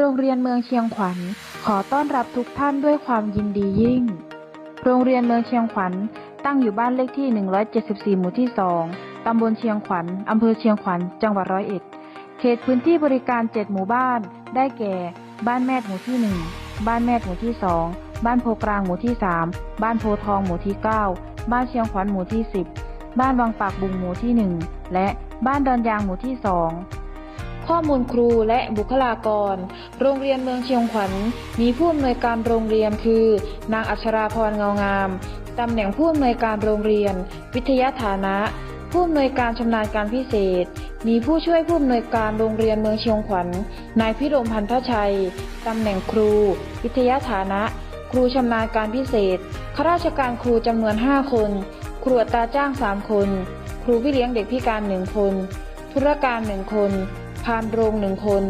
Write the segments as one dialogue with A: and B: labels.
A: โรงเรียนเมืองเชียงขวัญ ขอต้อนรับทุกท่านด้วยความยินดียิ่ง โรงเรียนเมืองเชียงขวัญ ตั้งอยู่บ้านเลขที่ 174 หมู่ที่ 2 ตำบลเชียงขวัญ อำเภอเชียงขวัญ จังหวัดร้อยเอ็ด เขตพื้นที่บริการ 7 หมู่บ้าน ได้แก่ บ้านแม่หมู่ที่ 1 บ้านแม่หมู่ที่ 2 บ้านโพกลางหมู่ที่ 3 บ้านโพทองหมู่ที่ 9 บ้านเชียงขวัญหมู่ที่ 10 บ้านวังปากบุงหมู่ที่ 1 และบ้านดอนยางหมู่ที่ 2 ข้อมูลครูและบุคลากร โรงเรียนเมืองเชียงขวัญ มีผู้อำนวยการโรงเรียนคือ นางอัชราพรเงางาม ตำแหน่งผู้อำนวยการโรงเรียน วิทยาฐานะ ผู้อำนวยการชำนาญการพิเศษ มีผู้ช่วยผู้อำนวยการโรงเรียนเมืองเชียงขวัญ นายพิรมพันธชัย ตำแหน่งครู วิทยาฐานะ ครูชำนาญการพิเศษ ข้าราชการครูจำนวน 5 คน ครูตาจ้าง 3 คน ครูพี่เลี้ยงเด็กพิการ 1 คน ธุรการ 1 คนานโรง1คน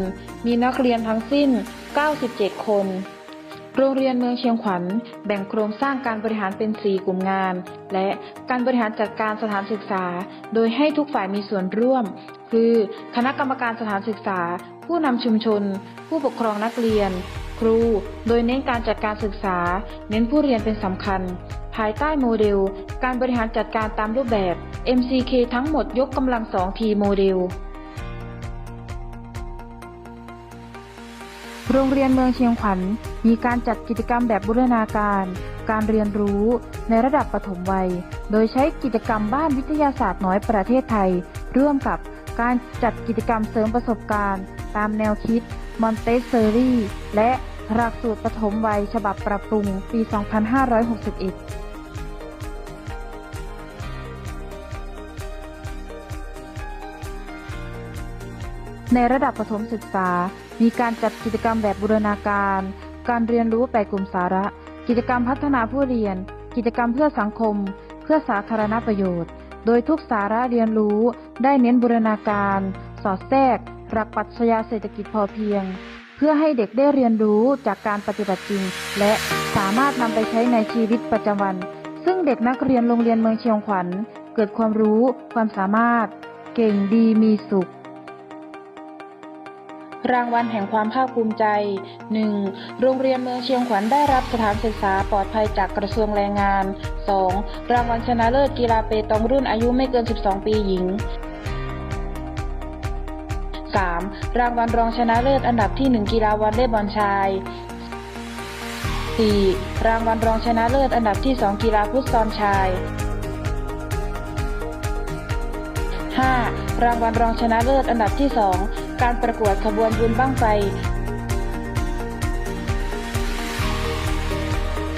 A: มีนักเรียนทั้งสิ้น 97 คน โรงเรียนเมืองเชียงขวัญ แบ่งโครงสร้างการบริหารเป็น 4 กลุ่มงาน และการบริหารจัดการสถานศึกษา โดยให้ทุกฝ่ายมีส่วนร่วม คือ คณะกรรมการสถานศึกษา ผู้นำชุมชน ผู้ปกครองนักเรียน ครู โดยเน้นการจัดการศึกษา เน้นผู้เรียนเป็นสำคัญ ภายใต้โมเดล การบริหารจัดการตามรูปแบบ MCK ทั้งหมดยกกำลังสองทีโมเดล โรงเรียนเมืองเชียงขวัญมีการจัดกิจกรรมแบบบูรณาการ การเรียนรู้ในระดับปฐมวัย โดยใช้กิจกรรมบ้านวิทยาศาสตร์น้อยประเทศไทย ร่วมกับการจัดกิจกรรมเสริมประสบการณ์ ตามแนวคิดมอนเตสเซอรี่และหลักสูตรปฐมวัยฉบับปรับปรุงปี 2561 ในระดับประถมศึกษา มีการจัดกิจกรรมแบบบูรณาการ การเรียนรู้แปดกลุ่มสาระ กิจกรรมพัฒนาผู้เรียน กิจกรรมเพื่อสังคม เพื่อสาธารณประโยชน์ โดยทุกสาระเรียนรู้ได้เน้นบูรณาการ สอดแทรก หลักปรัชญาเศรษฐกิจพอเพียง เพื่อให้เด็กได้เรียนรู้จากการปฏิบัติจริง และสามารถนำไปใช้ในชีวิตประจำวัน ซึ่งเด็กนักเรียนโรงเรียนเมืองเชียงขวัญ เกิดความรู้ ความสามารถ เก่งดีมีสุข รางวัลแห่งความภาคภูมิใจ 1. โรงเรียนเมืองเชียงขวัญได้รับสถานศึกษาปลอดภัยจากกระทรวงแรงงาน 2. รางวัลชนะเลิศกีฬาเปตองรุ่นอายุไม่เกิน 12 ปีหญิง 3. รางวัลรองชนะเลิศอันดับที่ 1 กีฬาวอลเลย์บอลชาย 4. รางวัลรองชนะเลิศอันดับที่ 2 กีฬาฟุตซอลชาย 5. รางวัลรองชนะเลิศอันดับที่ 2 การประกวดขบวนบุญบั้งไฟ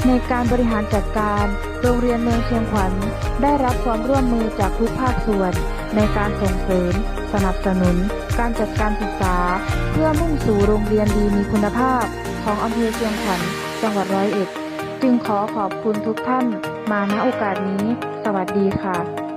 A: ในการบริหารจัดการ โรงเรียนเมืองเชียงขวัญ ได้รับความร่วมมือจากทุกภาคส่วน ในการส่งเสริม สนับสนุน การจัดการศึกษา เพื่อมุ่งสู่โรงเรียนดีมีคุณภาพ ของอำเภอเชียงขวัญจังหวัดร้อยเอ็ด จึงขอขอบคุณทุกท่าน มาณโอกาสนี้ สวัสดีค่ะ